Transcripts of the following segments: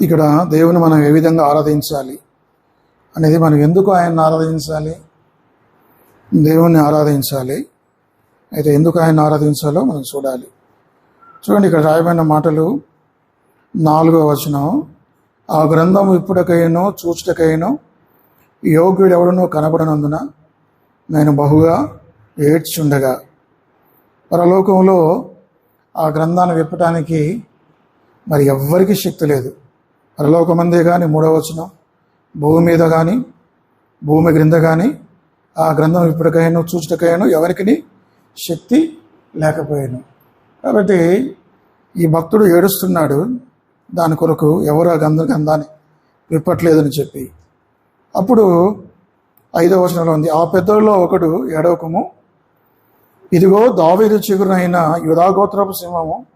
ఇక్కడ దేవుని మనం ఏ విధంగా ఆరాధించాలి అనేది మనం ఎందుకు ఆయన్ని ఆరాధించాలి? దేవుణ్ణి ఆరాధించాలి. అయితే ఎందుకు ఆయన ఆరాధించాలో మనం చూడాలి. చూడండి ఇక్కడ రాయబడిన మాటలు నాలుగో వచనం. ఆ గ్రంథం ఇప్పుడకైనో చూచుటకైనో యోగ్యుడు ఎవడనో కనబడనందున నేను బహుగా ఏడ్చుండగా. పరలోకంలో ఆ గ్రంథాన్ని విప్పటానికి మరి ఎవ్వరికీ శక్తి లేదు. పరలోకమందే కానీ మూడవ వచనం భూమి మీద కానీ భూమి క్రింద కానీ ఆ గ్రంథం ఇప్పటికైనా చూచుటకైనా ఎవరికి శక్తి లేకపోయాను. కాబట్టి ఈ భక్తుడు ఏడుస్తున్నాడు దాని కొరకు ఎవరు ఆ గంధ గంధాన్ని విప్పట్లేదని చెప్పి. అప్పుడు ఐదవ వచనంలో ఉంది ఆ పెద్దల్లో ఒకడు ఏడవకము. ఇదిగో దావేది చిగురునైన యుధాగోత్రపు సింహము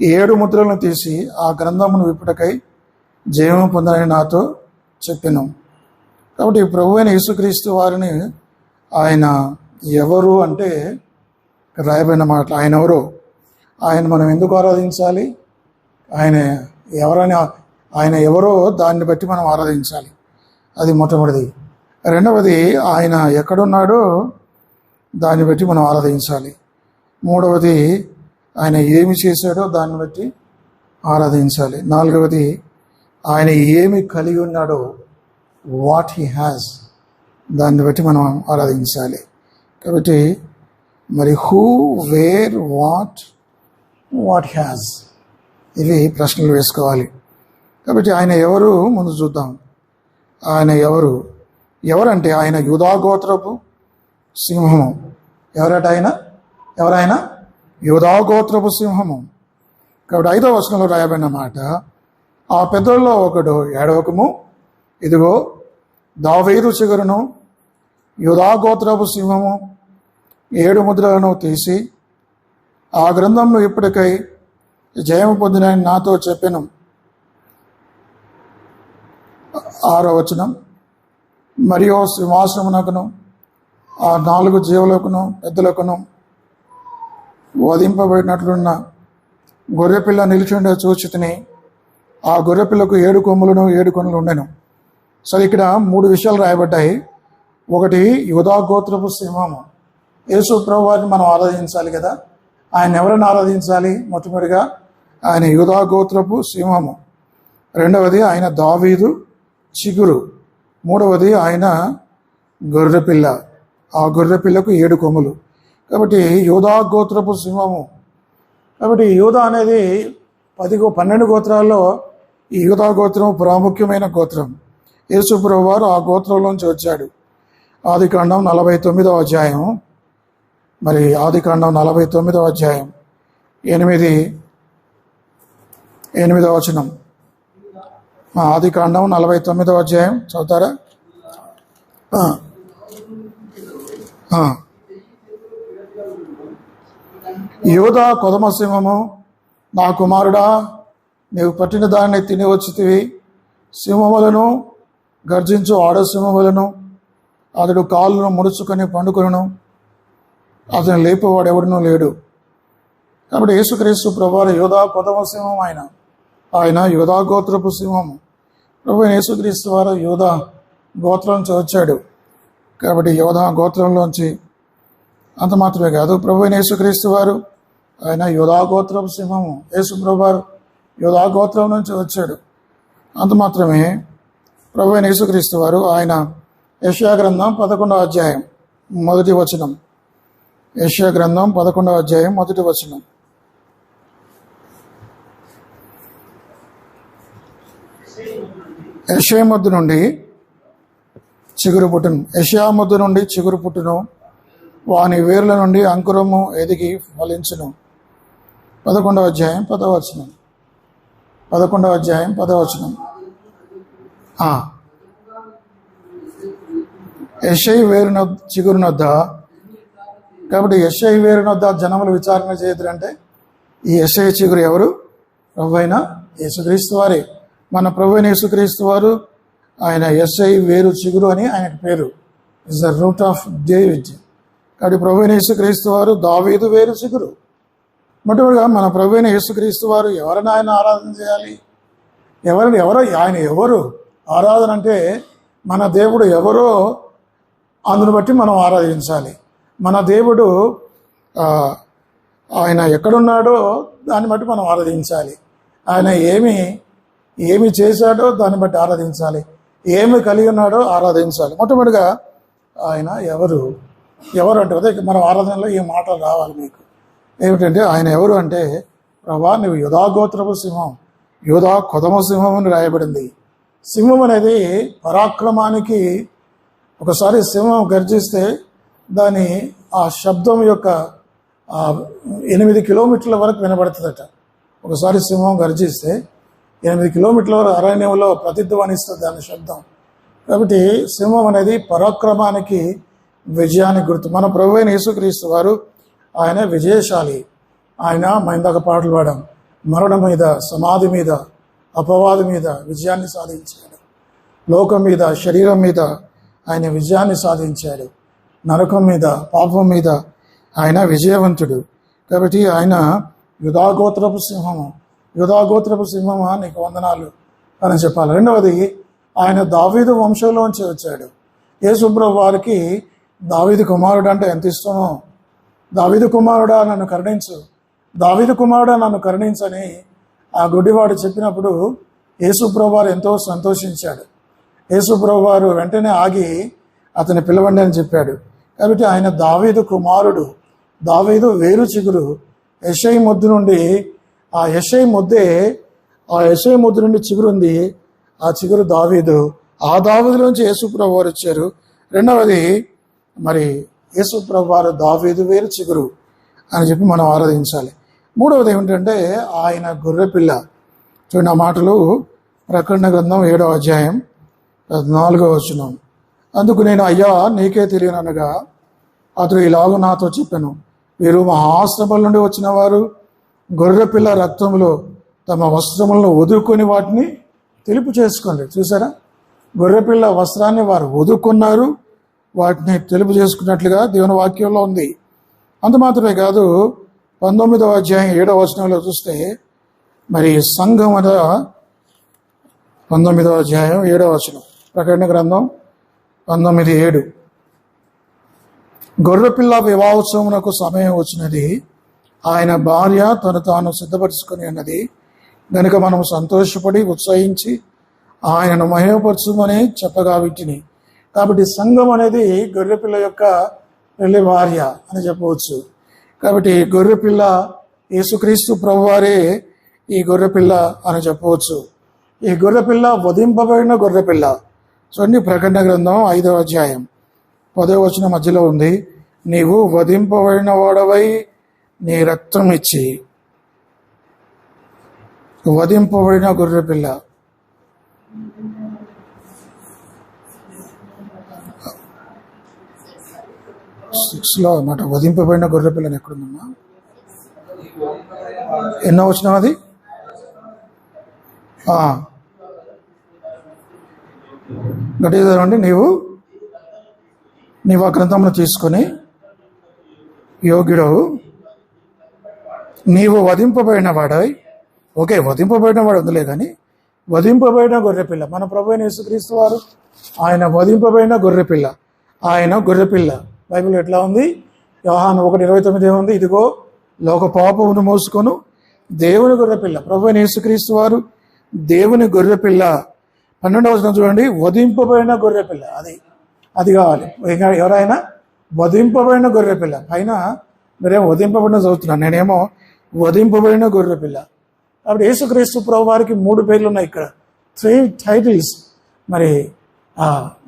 ఈ ఏడు ముద్రలను తీసి ఆ గ్రంథమును విప్పుటకై జయము పొందని నాతో చెప్పాను. కాబట్టి ప్రభు అయిన యేసుక్రీస్తు వారిని ఆయన ఎవరు అంటే రాయబడిన మాట ఆయన ఎవరు? ఆయన మనం ఎందుకు ఆరాధించాలి? ఆయన ఎవరని ఆయన ఎవరో దాన్ని బట్టి మనం ఆరాధించాలి. అది మొట్టమొదటిది. రెండవది ఆయన ఎక్కడున్నాడో దాన్ని బట్టి మనం ఆరాధించాలి. మూడవది ఆయన ఏమి చేశాడో దాన్ని బట్టి ఆరాధించాలి. నాలుగవది ఆయన ఏమి కలిగి ఉన్నాడో వాట్ హీ హ్యాస్ దాన్ని బట్టి మనం ఆరాధించాలి. కాబట్టి మరి who where what what has ఇవి ప్రశ్నలు వేసుకోవాలి. కాబట్టి ఆయన ఎవరు? ముందు చూద్దాం. ఆయన ఎవరు? ఎవరంటే ఆయన యూధాగోత్రపు సింహము. ఎవరట ఆయన? ఎవరైనా యూధాగోత్రపు సింహము. కాబట్టి ఐదో వచనంలో రాయబడిన మాట ఆ పెద్దల్లో ఒకడు ఏడవకము. ఇదిగో దావేదు చిగురును యుధాగోత్రపు సింహము ఏడు ముద్రలను తీసి ఆ గ్రంథంను ఇప్పటికై జయము పొందిన నాతో చెప్పిన. ఆరో వచనం. మరియు సింహాసనమునకును ఆ నాలుగు జీవులకును పెద్దలకును వధింపబడినట్లున్న గొర్రెపిల్ల నిలిచుండే చూచితిని. ఆ గొర్రెపిల్లకు ఏడు కొమ్ములను ఏడు కొనులు ఉండెను. సరే ఇక్కడ మూడు విషయాలు రాయబడ్డాయి. ఒకటి యుధా గోత్రపు సింహము. యేసు ప్రభు వారిని మనం ఆరాధించాలి కదా. ఆయన ఎవరిని ఆరాధించాలి? మొట్టమొదటిగా ఆయన యుధా గోత్రపు సింహము. రెండవది ఆయన దావీదు చిగురు. మూడవది ఆయన గొర్రెపిల్ల ఆ గొర్రెపిల్లకు ఏడు కొమ్ములు. కాబట్టి యోధా గోత్రపు సింహము. కాబట్టి యోధ అనేది పదిగో పన్నెండు గోత్రాల్లో ఈ యోధా గోత్రం ప్రాముఖ్యమైన గోత్రం. యేసుప్రభు వారు ఆ గోత్రంలోంచి వచ్చాడు. ఆదికాండం నలభై తొమ్మిదవ అధ్యాయం. మరి ఆదికాండం నలభై తొమ్మిదవ అధ్యాయం. ఎనిమిది ఎనిమిదవ వచనం. ఆదికాండం నలభై తొమ్మిదవ అధ్యాయం. చదువుతారా? ఆ. యోధ కొదమసింహము నా కుమారుడా నీవు పట్టిన దాన్ని తినవచ్చుతివి సింహములను గర్జించు ఆడసింహములను అతడు కాళ్ళను ముడుచుకొని పండుకొను అతను లేపేవాడు ఎవడనూ లేడు. కాబట్టి యేసుక్రీస్తు ప్రభావ యోధా కొదమ సింహం ఆయన. ఆయన యోధా గోత్రపు సింహము. ప్రభు యేసుక్రీస్తు వారు యోధా గోత్రం నుంచి వచ్చాడు కాబట్టి యోధా గోత్రంలోంచి అంత మాత్రమే కాదు. ప్రభు యేసుక్రీస్తు వారు ఆయన యోధాగోత్రం సింహము. యేసు ప్రభు వారు గోత్రం నుంచి వచ్చాడు. అంత మాత్రమే ప్రభు అయిన యేసుక్రీస్తు వారు ఆయన యశా గ్రంథం పదకొండవ అధ్యాయం మొదటి వచనం. యశా గ్రంథం పదకొండవ అధ్యాయం మొదటి వచనం. యషయముద్దు నుండి చిగురు పుట్టును. యషయాముద్దు నుండి చిగురు పుట్టును. వాని వేర్ల నుండి అంకురము ఎదిగి ఫలించును. పదకొండవ అధ్యాయం పదవచనం పదకొండవ అధ్యాయం పదవచనం ఆ. యెషయి వేరున చిగురునొద్ద. కాబట్టి ఎస్ఐ వేరునొద్ద జనములు విచారణ చేయదురంటే ఈ ఎస్ఐ చిగురు ఎవరు? ప్రభు అయిన యేసుక్రీస్తు వారే. మన ప్రభు అయిన యేసుక్రీస్తు వారు ఆయన ఎస్ఐ వేరు చిగురు అని ఆయనకు పేరు. Is the root of David కాబట్టి ప్రభు యేసుక్రీస్తు వారు దావీదు వేరు చిగురు. మొట్టమొదటిగా మన ప్రభు అయిన యేసుక్రీస్తు వారు ఎవరిని ఆయన ఆరాధన చేయాలి? ఎవరిని ఎవరో ఆయన ఎవరు ఆరాధన అంటే మన దేవుడు ఎవరో అందును బట్టి మనం ఆరాధించాలి. మన దేవుడు ఆయన ఎక్కడున్నాడో దాన్ని బట్టి మనం ఆరాధించాలి. ఆయన ఏమి ఏమి చేశాడో దాన్ని బట్టి ఆరాధించాలి. ఏమి కలిగి ఉన్నాడో ఆరాధించాలి. మొట్టమొదటిగా ఆయన ఎవరు? ఎవరు అంటే మనం ఆరాధనలో ఈ మాటలు రావాలి మీకు. ఏమిటంటే ఆయన ఎవరు అంటే ప్రభా నువ్వు యుధాగోత్రపు సింహం యుధా కొదమ సింహం అని రాయబడింది. సింహం అనేది పరాక్రమానికి ఒకసారి సింహం గర్జిస్తే దాని ఆ శబ్దం యొక్క ఎనిమిది కిలోమీటర్ల వరకు వినబడుతుందట. ఒకసారి సింహం గర్జిస్తే ఎనిమిది కిలోమీటర్ల వరకు అరణ్యంలో ప్రతిధ్వనిస్తుంది దాని శబ్దం. కాబట్టి సింహం అనేది పరాక్రమానికి విజయానికి గుర్తు. మన ప్రభు అయిన యేసుక్రీస్తు వారు ఆయన విజయశాలి. ఆయన మైందాక పాటలు పాడాం. మరణం మీద సమాధి మీద అపవాది మీద విజయాన్ని సాధించాడు. లోకం మీద శరీరం మీద ఆయన విజయాన్ని సాధించాడు. నరకం మీద పాపం మీద ఆయన విజయవంతుడు. కాబట్టి ఆయన యుధాగోత్రపు సింహము. యుధాగోత్రపు సింహమా నీకు వందనాలు అని చెప్పాలి. రెండవది ఆయన దావీదు వంశంలోంచి వచ్చాడు. యేసుప్రభు వారికి దావీదు కుమారుడు అంటే ఎంత ఇష్టమో దావీదు కుమారుడా నన్ను కరుణించు. దావీదు కుమారుడా నన్ను కరుణించని ఆ గుడ్డివాడు చెప్పినప్పుడు యేసుప్రభువారు ఎంతో సంతోషించాడు. యేసుప్రభువారు వెంటనే ఆగి అతని పిలవండి అని చెప్పాడు. కాబట్టి ఆయన దావీదు కుమారుడు దావీదు వేరు చిగురు యశై ముద్దు నుండి ఆ యశై ముద్దే ఆ యశై ముద్దు నుండి చిగురు ఉంది. ఆ చిగురు దావీదు. ఆ దావీదులోంచి యేసుప్రభు వారు వచ్చారు. రెండవది మరి యేసుప్రభు వారు దావీదు వేరు చిగురు అని చెప్పి మనం ఆరాధించాలి. మూడవది ఏమిటంటే ఆయన గొర్రెపిల్ల చూడండి ఆ మాటలు ప్రకటన గ్రంథం ఏడవ అధ్యాయం నాలుగవ వచనం. అందుకు నేను అయ్యా నీకే తెలియననగా అతడు ఇలాగూ నాతో చెప్పాను. వీరు మహాశ్రమల నుండి వచ్చిన వారు గొర్రెపిల్ల రక్తంలో తమ వస్త్రములను వదులుకొని వాటిని తెలుపు చేసుకోండి. చూసారా? గొర్రెపిల్ల వస్త్రాన్ని వారు వదులుకున్నారు. వాటిని తెలుపు చేసుకున్నట్లుగా దేవుని వాక్యంలో ఉంది. అంత మాత్రమే కాదు పంతొమ్మిదవ అధ్యాయం ఏడవ వచనంలో చూస్తే మరి సంఘం అన పంతొమ్మిదవ అధ్యాయం ఏడవ వచనం. ప్రకటన గ్రంథం పంతొమ్మిది ఏడు. గొర్రెపిల్ల వివాహోత్సవమునకు సమయం వచ్చినది. ఆయన భార్య తను తాను సిద్ధపరచుకుని అన్నది గనుక మనం సంతోషపడి ఉత్సహించి ఆయనను మహిమపరచుమని చెప్పగా వింటిని. కాబట్టి సంఘం అనేది గొర్రెపిల్ల యొక్క పెళ్ళి భార్య అని చెప్పవచ్చు. కాబట్టి గొర్రెపిల్ల యేసుక్రీస్తు ప్రభువారే ఈ గొర్రెపిల్ల అని చెప్పవచ్చు. ఈ గొర్రెపిల్ల వధింపబడిన గొర్రెపిల్ల. చూడండి ప్రకటన గ్రంథం ఐదవ అధ్యాయం. పదవ వచనం మధ్యలో ఉంది. నీవు వధింపబడిన వాడవై నీ రక్తం ఇచ్చి వధింపబడిన గొర్రెపిల్ల. సిక్స్లో అన్నమాట. వధింపబడిన గొర్రెపిల్లని ఎక్కడుందమ్మా? ఎన్నో వచ్చిన అది? ఆ. నీవు నీవు ఆ గ్రంథంలో తీసుకొని యోగ్యుడవు. నీవు వధింపబడిన వాడై ఓకే వధింపబడిన వాడు ఉందిలే కానీ వధింపబడిన గొర్రెపిల్ల మన ప్రభు అయిన యేసుక్రీస్తు వారు ఆయన వధింపబడిన గొర్రెపిల్ల ఆయన గొర్రెపిల్ల బైబిల్ ఎట్లా ఉంది? యోహాను ఒకటి ఇరవై తొమ్మిది ఏముంది? ఇదిగో లోక పాపమును మోసుకొను దేవుని గొర్రెపిల్ల ప్రభు యేసుక్రీస్తు వారు దేవుని గొర్రెపిల్ల. పన్నెండవ వచనం చూడండి వధింపబడిన గొర్రెపిల్ల. అది అది కావాలి. ఇంకా ఎవరైనా వధింపబడిన గొర్రెపిల్ల. పైన మీరేమో వధింపబడిన చదువుతున్నాను నేనేమో వధింపబడిన గొర్రెపిల్ల. కాబట్టి యేసుక్రీస్తు ప్రభు వారికి మూడు పేర్లు ఉన్నాయి ఇక్కడ. త్రీ టైటిల్స్ మరి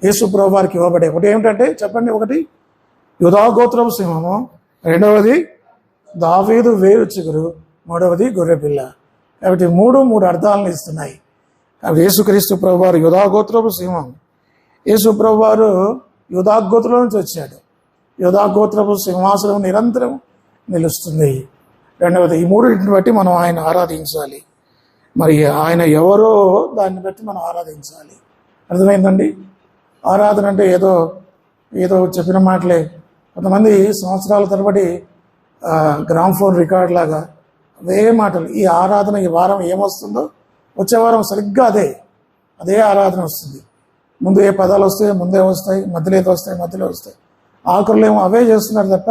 యేసు ప్రభు వారికి ఇవ్వబడే ఒకటి ఏమిటంటే చెప్పండి ఒకటి. యుధాగోత్రం సింహము. రెండవది దావీదు వేరు చిగురు. మూడవది గొర్రెపిల్ల. కాబట్టి మూడు మూడు అర్థాలను ఇస్తున్నాయి. కాబట్టి యేసుక్రీస్తు ప్రభు వారు యుధాగోత్రపు సింహం. యేసు ప్రభు వారు యుధాగోత్రం నుంచి వచ్చాడు. యుధాగోత్రపు సింహాసనం నిరంతరం నిలుస్తుంది. రెండవది ఈ మూడింటిని బట్టి మనం ఆయన ఆరాధించాలి. మరి ఆయన ఎవరో దాన్ని బట్టి మనం ఆరాధించాలి. అర్థమైందండి? ఆరాధన అంటే ఏదో ఏదో చెప్పిన మాటలే. కొంతమంది సంవత్సరాల తరబడి గ్రామ్ ఫోన్ రికార్డ్ లాగా అదే మాటలు. ఈ ఆరాధన ఈ వారం ఏమొస్తుందో వచ్చే వారం సరిగ్గా అదే అదే ఆరాధన వస్తుంది. ముందు ఏ పదాలు వస్తాయి ముందే వస్తాయి మధ్యలో ఏదో వస్తాయి మధ్యలో వస్తాయి. ఆఖరులు ఏమో అవే చేస్తున్నారు తప్ప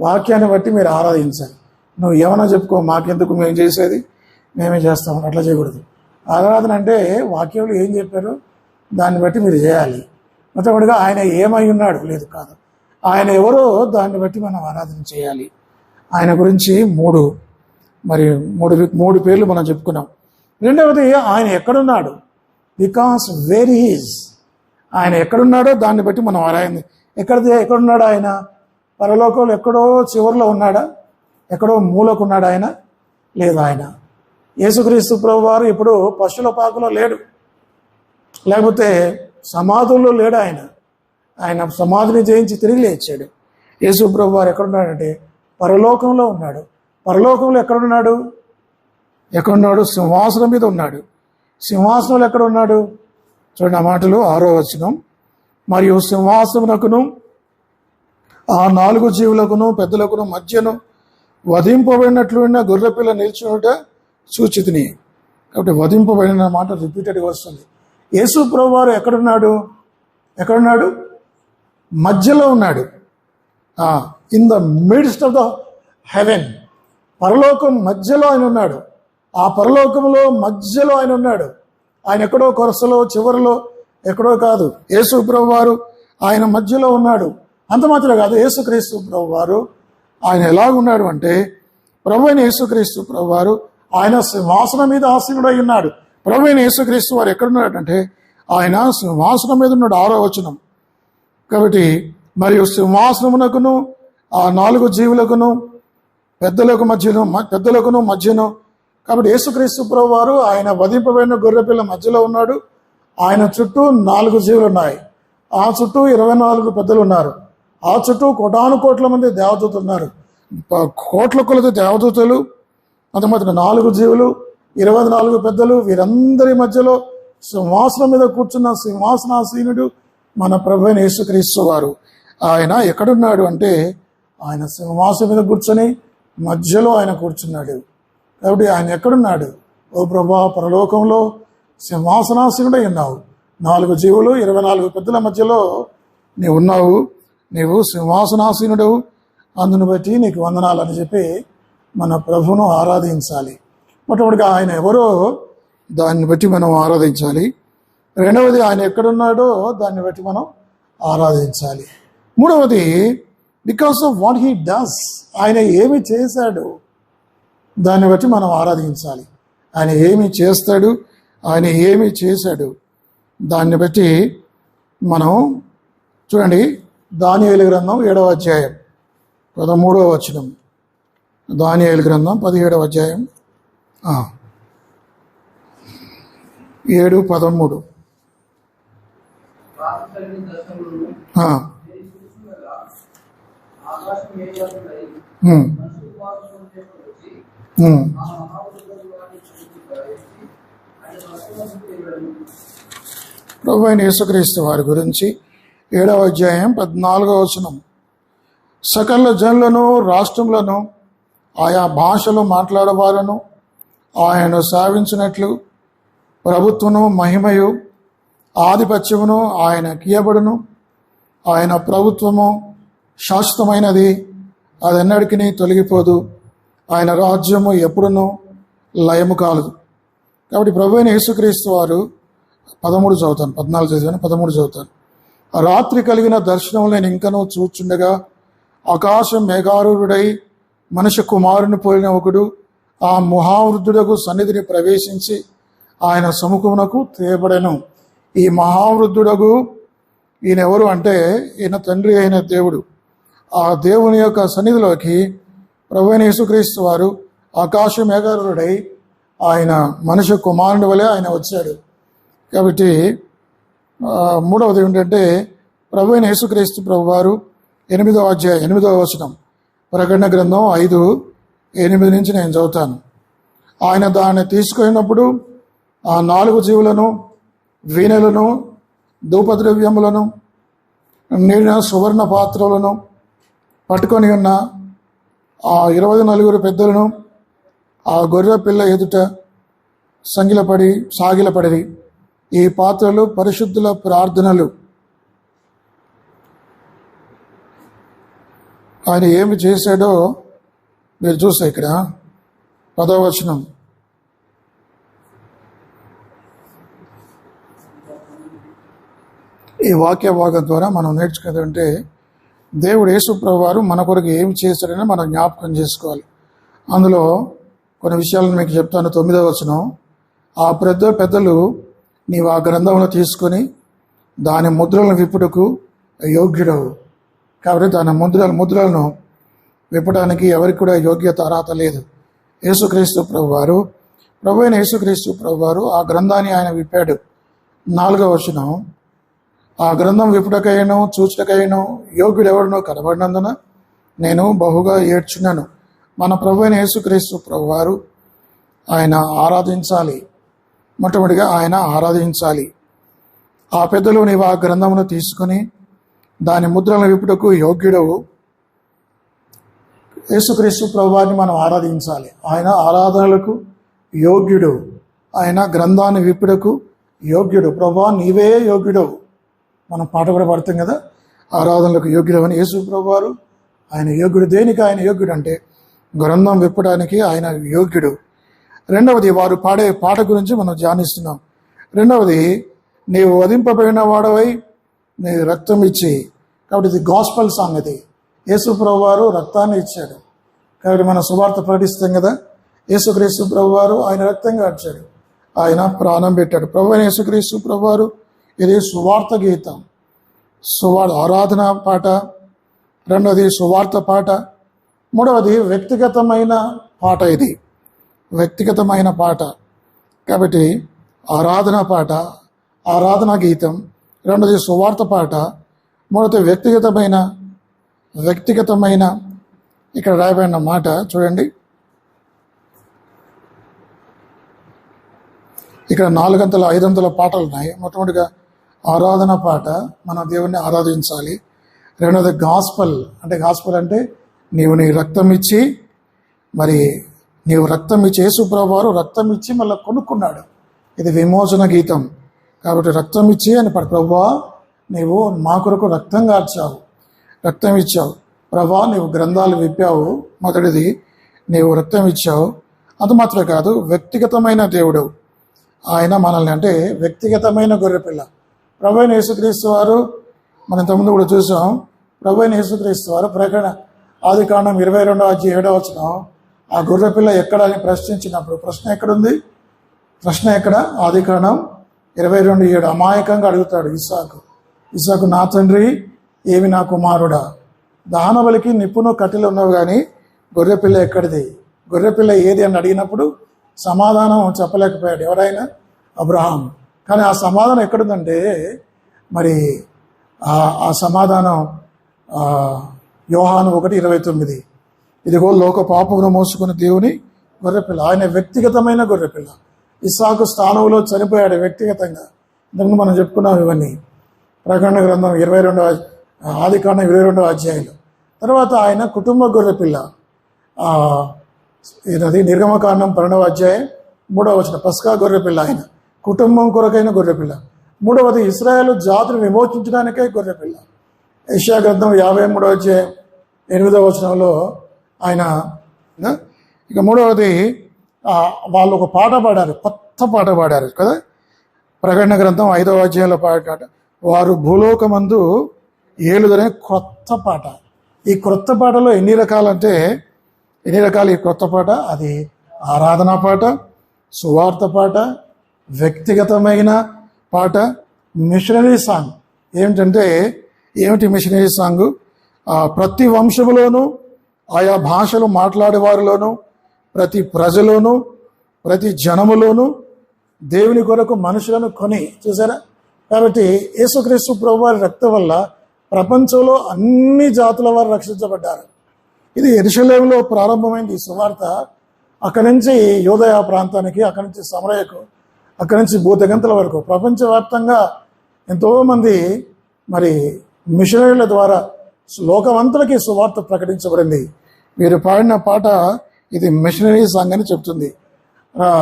వాక్యాన్ని బట్టి మీరు ఆరాధించాలి. నువ్వు ఏమైనా చెప్పుకో మాకెందుకు మేము చేసేది? మేమే చేస్తాం అట్లా చేయకూడదు. ఆరాధన అంటే వాక్యంలో ఏం చెప్పారో? దాన్ని బట్టి మీరు చేయాలి. మొట్టమొదటిగా ఆయన ఏమై ఉన్నాడు? లేదు కాదు. ఆయన ఎవరో దాన్ని బట్టి మనం ఆరాధన చేయాలి. ఆయన గురించి మూడు మరి మూడు మూడు పేర్లు మనం చెప్పుకున్నాం. రెండవది ఆయన ఎక్కడున్నాడు? బికాస్ వేర్ ఈజ్ ఆయన ఎక్కడున్నాడో దాన్ని బట్టి మనం ఆరాయింది ఎక్కడ ఎక్కడున్నాడు ఆయన? పరలోకంలో ఎక్కడో చివరిలో ఉన్నాడా? ఎక్కడో మూలకు ఉన్నాడు ఆయన? లేదు ఆయన? యేసుక్రీస్తు ప్రభు వారు ఇప్పుడు పశువుల పాకలో లేడు. లేకపోతే సమాధుల్లో లేడు ఆయన. ఆయన సమాధిని జయించి తిరిగి లేచాడు. యేసు ప్రభు వారు ఎక్కడున్నాడంటే పరలోకంలో ఉన్నాడు. పరలోకంలో ఎక్కడున్నాడు? ఎక్కడున్నాడు? సింహాసనం మీద ఉన్నాడు. సింహాసనంలో ఎక్కడ ఉన్నాడు చూడండి ఆ మాటలు ఆరో వచనం. మరియు సింహాసనకును ఆ నాలుగు జీవులకును పెద్దలకును మధ్యను వధింపబడినట్లు గొర్రెపిల్ల నిల్చునుట సూచితిని. కాబట్టి వధింపబడిన మాట రిపీటెడ్గా వస్తుంది. యేసు ప్రభు వారు ఎక్కడున్నాడు? ఎక్కడున్నాడు? మధ్యలో ఉన్నాడు. In the midst of the heaven పరలోకం మధ్యలో ఆయన ఉన్నాడు. ఆ పరలోకంలో మధ్యలో ఆయన ఉన్నాడు. ఆయన ఎక్కడో కొరసలో చివరిలో ఎక్కడో కాదు. యేసు ప్రభు వారు ఆయన మధ్యలో ఉన్నాడు. అంత మాత్రమే కాదు యేసుక్రీస్తు ప్రభు వారు ఆయన ఎలాగున్నాడు అంటే ప్రభు అయిన యేసుక్రీస్తు ప్రభు వారు ఆయన సింహాసనం మీద ఆసీనుడై ఉన్నాడు. ప్రభు అయిన యేసుక్రీస్తు వారు ఎక్కడున్నాడు అంటే ఆయన సింహాసనం మీద ఉన్నాడు ఆరో వచనం. కాబట్టి మరియు సింహాసనమునకును ఆ నాలుగు జీవులకును పెద్దలకు మధ్యను పెద్దలకును మధ్యను కాబట్టి యేసుక్రీస్తు ప్రభు వారు ఆయన వధింపబడిన గొర్రెపిల్ల మధ్యలో ఉన్నాడు. ఆయన చుట్టూ నాలుగు జీవులు ఉన్నాయి ఆ చుట్టూ ఇరవై నాలుగు పెద్దలు ఉన్నారు ఆ చుట్టూ కోటాను కోట్ల మంది దేవదూతలు ఉన్నారు. కోట్ల కొలది దేవదూతలు అంతమాత్రం నాలుగు జీవులు ఇరవై నాలుగు పెద్దలు వీరందరి మధ్యలో సింహాసనం మీద కూర్చున్న సింహాసనాసీనుడు మన ప్రభు యేసుక్రీస్తు వారు. ఆయన ఎక్కడున్నాడు అంటే ఆయన సింహాసం మీద కూర్చొని మధ్యలో ఆయన కూర్చున్నాడు. కాబట్టి ఆయన ఎక్కడున్నాడు? ఓ ప్రభా పరలోకంలో సింహాసనాసీనుడై ఉన్నావు. నాలుగు జీవులు ఇరవై నాలుగు పెద్దల మధ్యలో నీవు ఉన్నావు. నీవు సింహాసనాసీనుడవు. అందును బట్టి నీకు వందనాలు అని చెప్పి మన ప్రభువును ఆరాధించాలి. మొట్టమొదటిగా ఆయన ఎవరో? దాన్ని బట్టి మనం ఆరాధించాలి. రెండవది ఆయన ఎక్కడున్నాడో దాన్ని బట్టి మనం ఆరాధించాలి. మూడవది because of what he does ఆయన ఏమి చేశాడు దాన్ని బట్టి మనం ఆరాధించాలి. ఆయన ఏమి చేస్తాడు ఆయన ఏమి చేశాడు దాన్ని బట్టి మనం చూడండి దానియేలు గ్రంథం ఏడవ అధ్యాయం పదమూడవ వచనం. దానియేలు గ్రంథం పదిహేడవ అధ్యాయం. ఏడు పదమూడు. ప్రభు అయిన యేసుక్రీస్తు వారి గురించి ఏడవ అధ్యాయం పద్నాలుగవ వచనం. సకల జనులను రాష్ట్రములను ఆయా భాషలు మాట్లాడవాలను ఆయనను సావించినట్లు ప్రభుత్వము మహిమయు ఆధిపత్యమును ఆయన కీయబడును. ఆయన ప్రభుత్వము శాశ్వతమైనది. అది ఎన్నటికీ తొలగిపోదు. ఆయన రాజ్యము ఎప్పుడునూ లయము కాలదు. కాబట్టి ప్రభు అయిన యేసుక్రీస్తు వారు పదమూడు చదువుతాను పద్నాలుగు చదివాను పదమూడు చదువుతాను రాత్రి కలిగిన దర్శనం నేను ఇంకనూ చూచుండగా ఆకాశం మేఘారూఢుడై మనుష్య కుమారుని పోలిన ఒకడు ఆ మహావృద్ధుడకు సన్నిధిని ప్రవేశించి ఆయన సముఖమునకు తేబడెను ఈ మహావృద్ధుడగు ఈయన ఎవరు అంటే ఈయన తండ్రి అయిన దేవుడు. ఆ దేవుని యొక్క సన్నిధిలోకి ప్రభు యేసుక్రీస్తు వారు ఆకాశ మేఘారుడై ఆయన మనిషి కుమారుడు వలె ఆయన వచ్చాడు. కాబట్టి మూడవది ఏంటంటే ప్రభు అయిన యేసుక్రీస్తు ప్రభు వారు ఎనిమిదవ అధ్యాయం ఎనిమిదవ వచనం ప్రకటన గ్రంథం ఐదు ఎనిమిది నుంచి నేను చదువుతాను. ఆయన దాన్ని తీసుకున్నప్పుడు ఆ నాలుగు జీవులను వీణలను ధూపద్రవ్యములను నీడిన సువర్ణ పాత్రలను పట్టుకొని ఉన్న ఆ ఇరవై నలుగురు పెద్దలను ఆ గొర్రె పిల్ల ఎదుట సంగిలపడి సాగిలపడిరి. ఈ పాత్రలు పరిశుద్ధుల ప్రార్థనలు. ఆయన ఏమి చేశాడో మీరు చూస్తే ఇక్కడ. పదవచనం ఈ వాక్య భాగం ద్వారా మనం నేర్చుకుంటే దేవుడు యేసుప్రభు వారు మన కొరకు ఏమి చేశాడని మనం జ్ఞాపకం చేసుకోవాలి. అందులో కొన్ని విషయాలను మీకు చెప్తాను. తొమ్మిదవ వచనం ఆ పెద్ద పెద్దలు నీవు ఆ గ్రంథంలో తీసుకొని దాని ముద్రలను విప్పుటకు యోగ్యుడవు. కాబట్టి దాని ముద్ర ముద్రలను విప్పడానికి ఎవరికి కూడా యోగ్యత అర్హత లేదు. యేసుక్రీస్తు ప్రభు వారు ప్రభు అయిన యేసుక్రీస్తు ప్రభు వారు ఆ గ్రంథాన్ని ఆయన విప్పాడు. నాలుగవ వచనం ఆ గ్రంథం విప్పుటకైను చూచుటకైను యోగ్యుడెవడనో కనబడినందున నేను బహుగా ఏడ్చున్నాను. మన ప్రభు అయిన యేసుక్రీస్తు ప్రభు వారు ఆయన ఆరాధించాలి. మొట్టమొదటిగా ఆయన ఆరాధించాలి. ఆ పెద్దలు నీవు ఆ గ్రంథమును తీసుకొని దాని ముద్రల విపుటకు యోగ్యుడవు. యేసుక్రీస్తు ప్రభువారిని మనం ఆరాధించాలి. ఆయన ఆరాధనలకు యోగ్యుడు ఆయన గ్రంథాన్ని విప్పుడకు యోగ్యుడు. ప్రభా నీవే యోగ్యుడవు. మనం పాట కూడా పడతాం కదా. ఆరాధనలకు యోగ్యులవని యేసు ప్రభువారు. ఆయన యోగ్యుడు దేనికి? ఆయన యోగ్యుడు అంటే గ్రంథం విప్పడానికి ఆయన యోగ్యుడు. రెండవది వారు పాడే పాట గురించి మనం ధ్యానిస్తున్నాం. రెండవది నీవు వధింపబడిన వాడవై నీ రక్తం ఇచ్చి కాబట్టి ఇది గాస్పల్ సాంగ్ ఇది. యేసు ప్రభువారు రక్తాన్ని ఇచ్చాడు. కాబట్టి మనం సువార్త ప్రకటిస్తాం కదా. యేసుక్రీస్తు ప్రభు వారు ఆయన రక్తంగా ఇచ్చాడు ఆయన ప్రాణం పెట్టాడు. ప్రభు అయిన యేసుక్రీస్తు ప్రభు వారు ఇది సువార్త గీతం. సువార్ ఆరాధన పాట. రెండవది సువార్త పాట. మూడవది వ్యక్తిగతమైన పాట ఇది. వ్యక్తిగతమైన పాట. కాబట్టి ఆరాధన పాట ఆరాధన గీతం రెండవది సువార్త పాట మూడవది వ్యక్తిగతమైన వ్యక్తిగతమైన. ఇక్కడ రాయబడిన మాట చూడండి. ఇక్కడ నాలుగంతల ఐదంతల పాటలు ఉన్నాయి. మొట్టమొదటిగా ఆరాధన పాట మన దేవుణ్ణి ఆరాధించాలి. రెండవది గాస్పల్. అంటే గాస్పల్ అంటే నీవు నీ రక్తం ఇచ్చి మరి నీవు రక్తం ఇచ్చి యేసుప్రభువారు రక్తం ఇచ్చి మళ్ళీ కొనుక్కున్నాడు. ఇది విమోచన గీతం. కాబట్టి రక్తం ఇచ్చి అని పడు ప్రభా నీవు మా కొరకు రక్తం కార్చావు రక్తం ఇచ్చావు. ప్రభా నీవు గ్రంథాలు విప్పావు. మొదటిది నీవు రక్తం ఇచ్చావు. అది మాత్రమే కాదు వ్యక్తిగతమైన దేవుడు. ఆయన మనల్ని అంటే వ్యక్తిగతమైన గొర్రెపిల్ల. ప్రభు యేసుక్రీస్తు వారు మనం ఇంతకుముందు కూడా చూసాం ప్రభు యేసుక్రీస్తు వారు ప్రకటన ఆది కాండం ఇరవై రెండవ అధ్యాయం ఏడవ వచ్చిన ఆ గొర్రెపిల్ల ఎక్కడ? అని ప్రశ్నించినప్పుడు ప్రశ్న ఎక్కడుంది? ప్రశ్న ఎక్కడ? ఆది కాండం ఇరవై రెండు ఏడు. అమాయకంగా అడుగుతాడు ఇసాకు ఇసాకు నా తండ్రి ఏమి నా కుమారుడా? దానబలికి నిప్పును కట్టెలు ఉన్నావు కానీ గొర్రెపిల్ల ఎక్కడిది? గొర్రెపిల్ల ఏది? అని అడిగినప్పుడు సమాధానం చెప్పలేకపోయాడు ఎవరైనా? అబ్రహాం కానీ ఆ సమాధానం ఎక్కడుందంటే మరి ఆ సమాధానం ఆ, యోహాను ఒకటి ఇరవై తొమ్మిది. ఇదిగో లోక పాపమును మోసుకున్న దేవుని గొర్రెపిల్ల. ఆయన వ్యక్తిగతమైన గొర్రెపిల్ల. ఇస్సాకు స్థానంలో చనిపోయాడు వ్యక్తిగతంగా. ఇంతకుముందు మనం చెప్పుకున్నాం ఇవన్నీ. ప్రకటన గ్రంథం ఇరవై రెండవ ఆది కాండం ఇరవై రెండవ అధ్యాయంలో. తర్వాత ఆయన కుటుంబ గొర్రెపిల్ల. ఆ, ఏదది? నిర్గమకాండం పన్నెండవ అధ్యాయం మూడవ వచ్చిన పస్కా గొర్రెపిల్ల ఆయన. కుటుంబం కొరకైన గొర్రెపిల్ల. మూడవది ఇస్రాయేల్ జాతిని విమోచించడానికే గొర్రెపిల్ల. యెషయా గ్రంథం యాభై మూడవ అధ్యాయం ఎనిమిదవ వచనంలో ఆయన ఇక మూడవది వాళ్ళు ఒక పాట పాడారు కొత్త పాట పాడారు కదా? ప్రకటన గ్రంథం ఐదవ అధ్యాయంలో పాట వారు భూలోకమందు ఏలుదనే క్రొత్త పాట. ఈ క్రొత్త పాటలో ఎన్ని రకాలంటే ఎన్ని రకాలు ఈ క్రొత్త పాట? అది ఆరాధనా పాట సువార్త పాట వ్యక్తిగతమైన పాట మిషనరీ సాంగ్ ఏమిటంటే ఏమిటి మిషనరీ సాంగ్ ప్రతి వంశములోనూ ఆయా భాషలు మాట్లాడే వారిలోనూ ప్రతి ప్రజలోనూ ప్రతి జనములోనూ దేవుని కొరకు మనుషులను కొని చూసారా? కాబట్టి యేసుక్రీస్తు ప్రభు వారి రక్తం వల్ల ప్రపంచంలో అన్ని జాతుల వారు రక్షించబడ్డారు. ఇది ఎరుషలేంలో ప్రారంభమైంది ఈ సువార్త. అక్కడి నుంచి యోదయ ప్రాంతానికి అక్కడి నుంచి సమరయకు అక్కడి నుంచి భూతగంతల వరకు. ప్రపంచవ్యాప్తంగా ఎంతోమంది మరి మిషనరీల ద్వారా లోకవంతులకి సువార్త ప్రకటించబడింది. మీరు పాడిన పాట ఇది మిషనరీ సాంగ్ అని చెప్తుంది.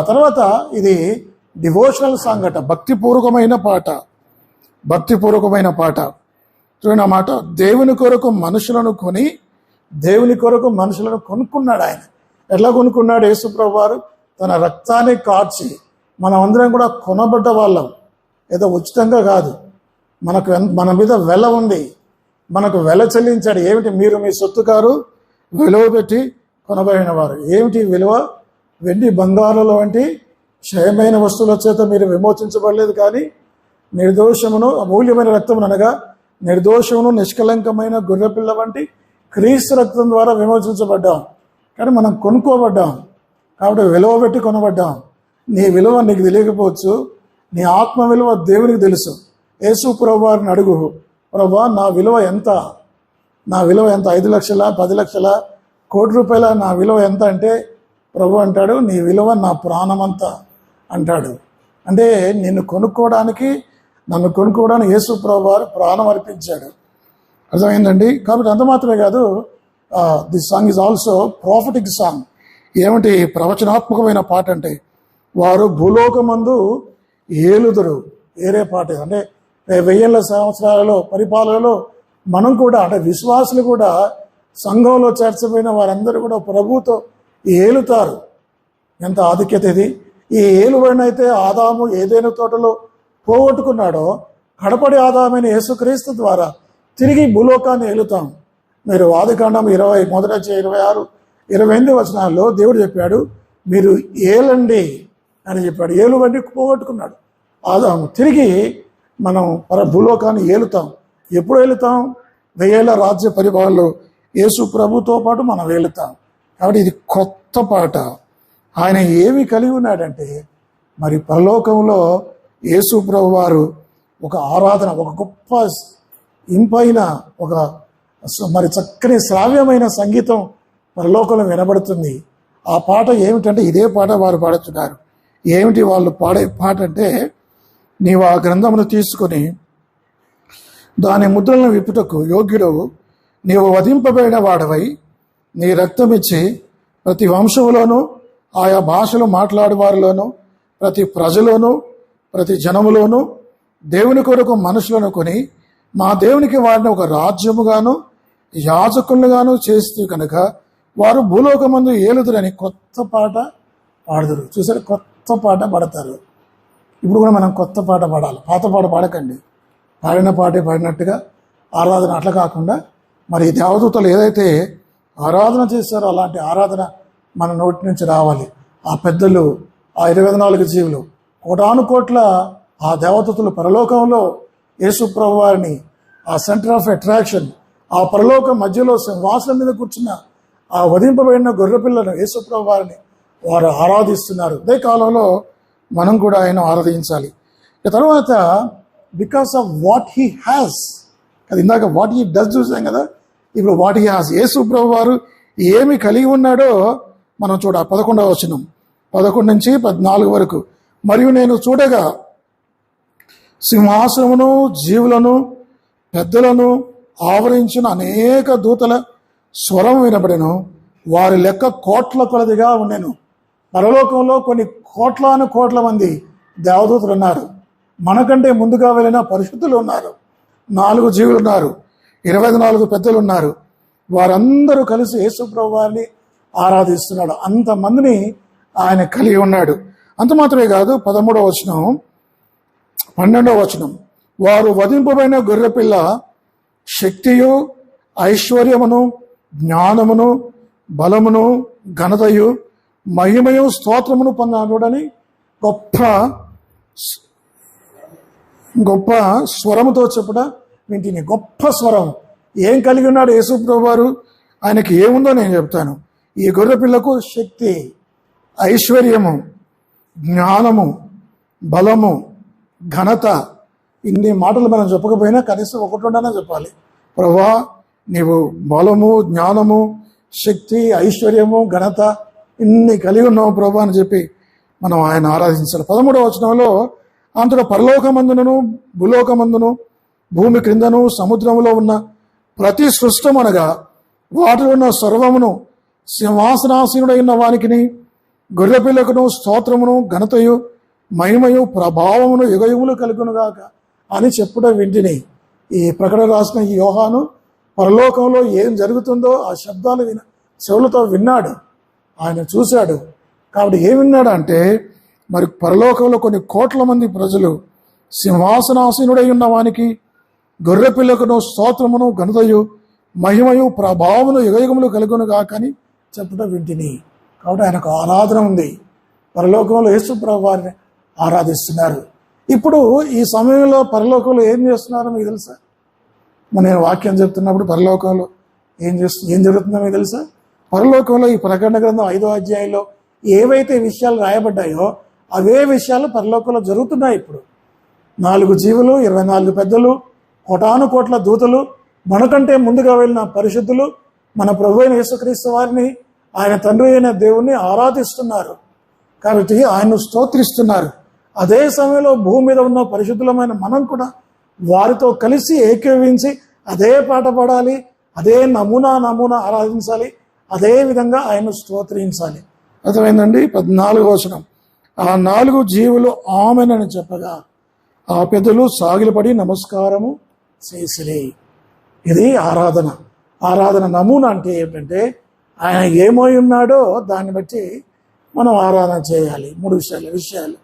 తర్వాత ఇది డివోషనల్ సాంగ్ అట. భక్తిపూర్వకమైన పాట. భక్తిపూర్వకమైన పాట. చూడండి ఆ మాట. దేవుని కొరకు మనుషులను కొని దేవుని కొరకు మనుషులను కొనుక్కున్నాడు ఆయన. ఎట్లా కొనుక్కున్నాడు? యేసుప్రభు వారు తన రక్తాన్ని కార్చి మనం అందరం కూడా కొనబడ్డ వాళ్ళం. ఏదో ఉచితంగా కాదు. మనకు మన మీద వెల ఉంది. మనకు వెల చెల్లించాడు. ఏమిటి? మీరు మీ సొత్తుకారు విలువ పెట్టి కొనబడిన వారు. ఏమిటి విలువ? వెండి బంగారుల వంటి క్షయమైన వస్తువుల చేత మీరు విమోచించబడలేదు కానీ నిర్దోషమును అమూల్యమైన రక్తమును అనగా నిర్దోషమును నిష్కలంకమైన గొర్రెపిల్ల వంటి క్రీస్తు రక్తం ద్వారా విమోచించబడ్డాం. కానీ మనం కొనుక్కోబడ్డాం. కాబట్టి విలువ పెట్టి కొనబడ్డాం. నీ విలువ నీకు తెలియకపోవచ్చు నీ ఆత్మ విలువ దేవునికి తెలుసు. యేసు ప్రభువారిని అడుగు ప్రభా నా విలువ ఎంత? నా విలువ ఎంత? ఐదు లక్షల? పది లక్షల? కోటి రూపాయల? నా విలువ ఎంత అంటే ప్రభు అంటాడు నీ విలువ నా ప్రాణమంతా అంటాడు. అంటే నిన్ను కొనుక్కోవడానికి నన్ను కొనుక్కోవడానికి యేసు ప్రభు వారు ప్రాణం అర్పించాడు. అర్థమైందండి? కాబట్టి అంత మాత్రమే కాదు the song is also prophetic song. ఏమిటి ప్రవచనాత్మకమైన పాట అంటే వారు భూలోకమందు ఏలుదురు. వేరే పాట అంటే వెయ్యేళ్ళ సంవత్సరాలలో పరిపాలనలో మనం కూడా అంటే విశ్వాసులు కూడా సంఘంలో చేర్చబడిన వారందరూ కూడా ప్రభుతో ఏలుతారు. ఎంత ఆధిక్యత ఇది. ఈ ఏలుబడిన ఆదాము ఏదైనా తోటలో పోగొట్టుకున్నాడో కడపడి ఆదామైన యేసుక్రీస్తు ద్వారా తిరిగి భూలోకాన్ని ఏలుతాం. మీరు ఆదికాండం ఇరవై మొదట ఇరవై ఆరు ఇరవై ఎనిమిది వచనాల్లో దేవుడు చెప్పాడు మీరు ఏలండి. అని చెప్పాడు. ఏలుబండి పోగొట్టుకున్నాడు. ఆదాము తిరిగి మనం పర భూలోకాన్ని ఏలుతాం. ఎప్పుడు ఏలుతాం? వెయ్యేళ్ళ రాజ్య పరిపాలనలో యేసు ప్రభుతో పాటు మనం ఏలుతాం. కాబట్టి ఇది కొత్త పాట. ఆయన ఏమి కలిగి ఉన్నాడంటే మరి పరలోకంలో యేసు ప్రభు వారు ఒక ఆరాధన ఒక గొప్ప ఇంపైన ఒక మరి చక్కని శ్రావ్యమైన సంగీతం పరలోకంలో వినబడుతుంది. ఆ పాట ఏమిటంటే ఇదే పాట వారు పాడుతున్నారు. ఏమిటి వాళ్ళు పాడే పాట అంటే నీవు ఆ గ్రంథమును తీసుకొని దాని ముద్రలను విప్పుటకు యోగ్యుడు నీవు వధింపబడిన వాడవై నీ రక్తమిచ్చి ప్రతి వంశములోనూ ఆయా భాషలు మాట్లాడేవారిలోనూ ప్రతి ప్రజలోనూ ప్రతి జనములోనూ దేవుని కొరకు మనుషులను కొని మా దేవునికి వారిని ఒక రాజ్యముగాను యాజకులుగాను చేస్తూ కనుక వారు భూలోకమందు ఏలుదురని కొత్త పాట పాడుదురు. చూసారు? కొత్త కొత్త పాట పాడతారు. ఇప్పుడు కూడా మనం కొత్త పాట పాడాలి. పాత పాట పాడకండి. పాడిన పాటే పాడినట్టుగా ఆరాధన అట్లా కాకుండా మరి ఈ దేవదూతలు ఏదైతే ఆరాధన చేస్తారో అలాంటి ఆరాధన మన నోటి నుంచి రావాలి. ఆ పెద్దలు ఆ ఇరవై నాలుగు జీవులు కోటాను కోట్ల ఆ దేవతలు పరలోకంలో యేసు ప్రభు వారిని ఆ సెంటర్ ఆఫ్ అట్రాక్షన్ ఆ పరలోక మధ్యలో సింహాసనం మీద కూర్చున్న ఆ వధింపబడిన గొర్రెపిల్లను యేసు ప్రభు వారిని వారు ఆరాధిస్తున్నారు. అదే కాలంలో మనం కూడా ఆయన ఆరాధించాలి. ఇక తర్వాత because of what he has అది ఇందాక వాట్ హీ డస్ చూసాం కదా ఇప్పుడు వాట్ హీ హ్యాస్ యేసు వారు ఏమి కలిగి ఉన్నాడో మనం చూడ పదకొండవ వచనం. పదకొండు నుంచి పద్నాలుగు వరకు. మరియు నేను చూడగా సింహాసనమును జీవులను పెద్దలను ఆవరించిన అనేక దూతల స్వరం వినబడెను. వారి లెక్క కోట్ల కొలదిగా ఉండెను. పరలోకంలో కొన్ని కోట్లాను కోట్ల మంది దేవదూతలు ఉన్నారు. మనకంటే ముందుగా వెళ్ళిన పరిశుద్ధులు ఉన్నారు. నాలుగు జీవులు ఉన్నారు. ఇరవై నాలుగు పెద్దలు ఉన్నారు. వారందరూ కలిసి యేసుప్రభు వారిని ఆరాధిస్తున్నాడు. అంతమందిని ఆయన కలిగి ఉన్నాడు. అంత మాత్రమే కాదు పదమూడవ వచనం పన్నెండవ వచనం. వారు వధింపబడిన గొర్రెపిల్ల శక్తియు ఐశ్వర్యమును జ్ఞానమును బలమును ఘనతయు మహిమయం స్తోత్రమును పొందాడని గొప్ప గొప్ప స్వరముతో చెప్పుట వింటిని. గొప్ప స్వరం. ఏం కలిగి ఉన్నాడు యేసుప్రభు వారు ఆయనకి ఏముందో నేను చెప్తాను. ఈ గొర్రెపిల్లకు శక్తి ఐశ్వర్యము జ్ఞానము బలము ఘనత ఇన్ని మాటలు మనం చెప్పకపోయినా కనీసం ఒకటి చెప్పాలి. ప్రభా నీవు బలము జ్ఞానము శక్తి ఐశ్వర్యము ఘనత ఇన్ని కలిగి ఉన్నావు ప్రభా అని చెప్పి మనం ఆయన ఆరాధించాలి. పదమూడవ వచనంలో అంతలో పరలోకమందును భూలోకమందును భూమి క్రిందను సముద్రంలో ఉన్న ప్రతి సృష్టమనగా వాటిలో ఉన్న సర్వమును సింహాసనాసీనుడైన వానికిని గొర్రెపిల్లకును స్తోత్రమును ఘనతయు మహిమయు ప్రభావమును యుగయుగులు కలుగునుగాక అని చెప్పడం వింటిని. ఈ ప్రకటన రాసిన ఈ యోహాను పరలోకంలో ఏం జరుగుతుందో ఆ శబ్దాలు విన చెవులతో విన్నాడు. ఆయన చూశాడు. కాబట్టి ఏమిన్నాడు అంటే మరి పరలోకంలో కొన్ని కోట్ల మంది ప్రజలు సింహాసనాసీనుడై ఉన్న వానికి గొర్రెపిల్లకును స్తోత్రమును ఘనతయు మహిమయు ప్రభావమును యుగయుగములు కలుగును కాకని చెప్పడం వింటిని. కాబట్టి ఆయనకు ఆరాధన ఉంది. పరలోకంలో యేసు వారిని ఆరాధిస్తున్నారు. ఇప్పుడు ఈ సమయంలో పరలోకంలో ఏం చేస్తున్నారో మీకు తెలుసా? నేను వాక్యం చెప్తున్నప్పుడు పరలోకంలో ఏం చేస్తు ఏం జరుగుతుందో మీకు తెలుసా? పరలోకంలో ఈ ప్రకటన గ్రంథం ఐదో అధ్యాయంలో ఏవైతే విషయాలు రాయబడ్డాయో అవే విషయాలు పరలోకంలో జరుగుతున్నాయి ఇప్పుడు. నాలుగు జీవులు ఇరవై నాలుగు పెద్దలు కోటాను కోట్ల దూతలు మనకంటే ముందుగా వెళ్ళిన పరిశుద్ధులు మన ప్రభు అయిన యేసుక్రీస్తు వారిని ఆయన తండ్రి అయిన దేవుణ్ణి ఆరాధిస్తున్నారు. కాబట్టి ఆయన్ను స్తోత్రిస్తున్నారు. అదే సమయంలో భూమి మీద ఉన్న పరిశుద్ధులమైన మనం కూడా వారితో కలిసి ఏకీవించి అదే పాట పాడాలి అదే నమూనా నమూనా ఆరాధించాలి అదేవిధంగా ఆయన స్తోత్రించాలి. అర్థమైందండి? పద్నాలుగు వచనం. ఆ నాలుగు జీవులు ఆమెనని చెప్పగా ఆ పెద్దలు సాగిలపడి నమస్కారము చేసిరి. ఇది ఆరాధన. ఆరాధన నమూనా అంటే ఏంటంటే ఆయన ఏమై ఉన్నాడో దాన్ని బట్టి మనం ఆరాధన చేయాలి. మూడు విషయాలు విషయాలు.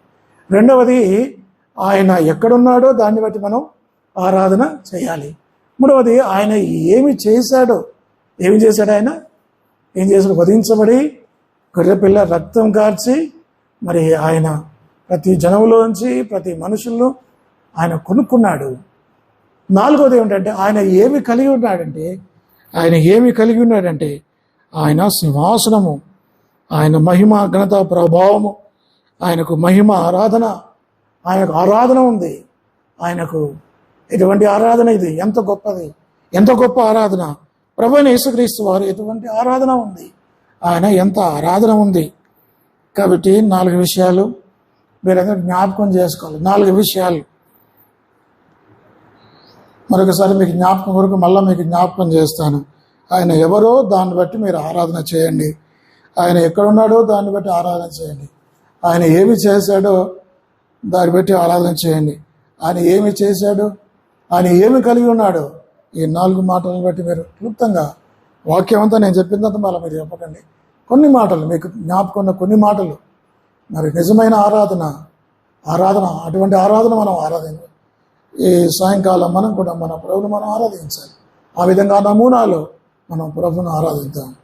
రెండవది ఆయన ఎక్కడున్నాడో దాన్ని బట్టి మనం ఆరాధన చేయాలి. మూడవది ఆయన ఏమి చేశాడో ఏమి చేశాడు ఆయన? ఏం చేశాడు వధించబడి గొర్రెపిల్ల రక్తం కార్చి మరి ఆయన ప్రతి జనములోంచి ప్రతి మనుషులను ఆయన కొనుక్కున్నాడు. నాలుగోది ఏమిటంటే ఆయన ఏమి కలిగి ఉన్నాడంటే ఆయన ఏమి కలిగి ఉన్నాడంటే ఆయన సింహాసనము ఆయన మహిమ ఘనత ప్రభావము ఆయనకు మహిమ ఆరాధన ఆయనకు ఆరాధన ఉంది. ఆయనకు ఎటువంటి ఆరాధన ఇది? ఎంత గొప్పది? ఎంత గొప్ప ఆరాధన? ప్రభుని యేసుక్రీస్తు వారు ఎటువంటి ఆరాధన ఉంది? ఆయన ఎంత ఆరాధన ఉంది? కాబట్టి నాలుగు విషయాలు మీరందరూ జ్ఞాపకం చేసుకోవాలి. నాలుగు విషయాలు. మరొకసారి మీకు జ్ఞాపకం కొరకు మళ్ళీ మీకు జ్ఞాపకం చేస్తాను. ఆయన ఎవరో దాన్ని బట్టి మీరు ఆరాధన చేయండి. ఆయన ఎక్కడున్నాడో దాన్ని బట్టి ఆరాధన చేయండి. ఆయన ఏమి చేశాడో దాన్ని బట్టి ఆరాధన చేయండి. ఆయన ఏమి చేశాడు? ఆయన ఏమి కలిగి ఉన్నాడో ఈ నాలుగు మాటలను బట్టి మీరు క్లుప్తంగా వాక్యం అంతా నేను చెప్పిందంతా మళ్ళీ మీరు చెప్పకండి. కొన్ని మాటలు మీకు జ్ఞాపకం కొన్ని మాటలు మరి నిజమైన ఆరాధన ఆరాధన అటువంటి ఆరాధన మనం ఆరాధించాలి ఈ సాయంకాలం మనం కూడా మన ప్రభును మనం ఆరాధించాలి. ఆ విధంగా నమూనాలో మనం ప్రభును ఆరాధిద్దాం.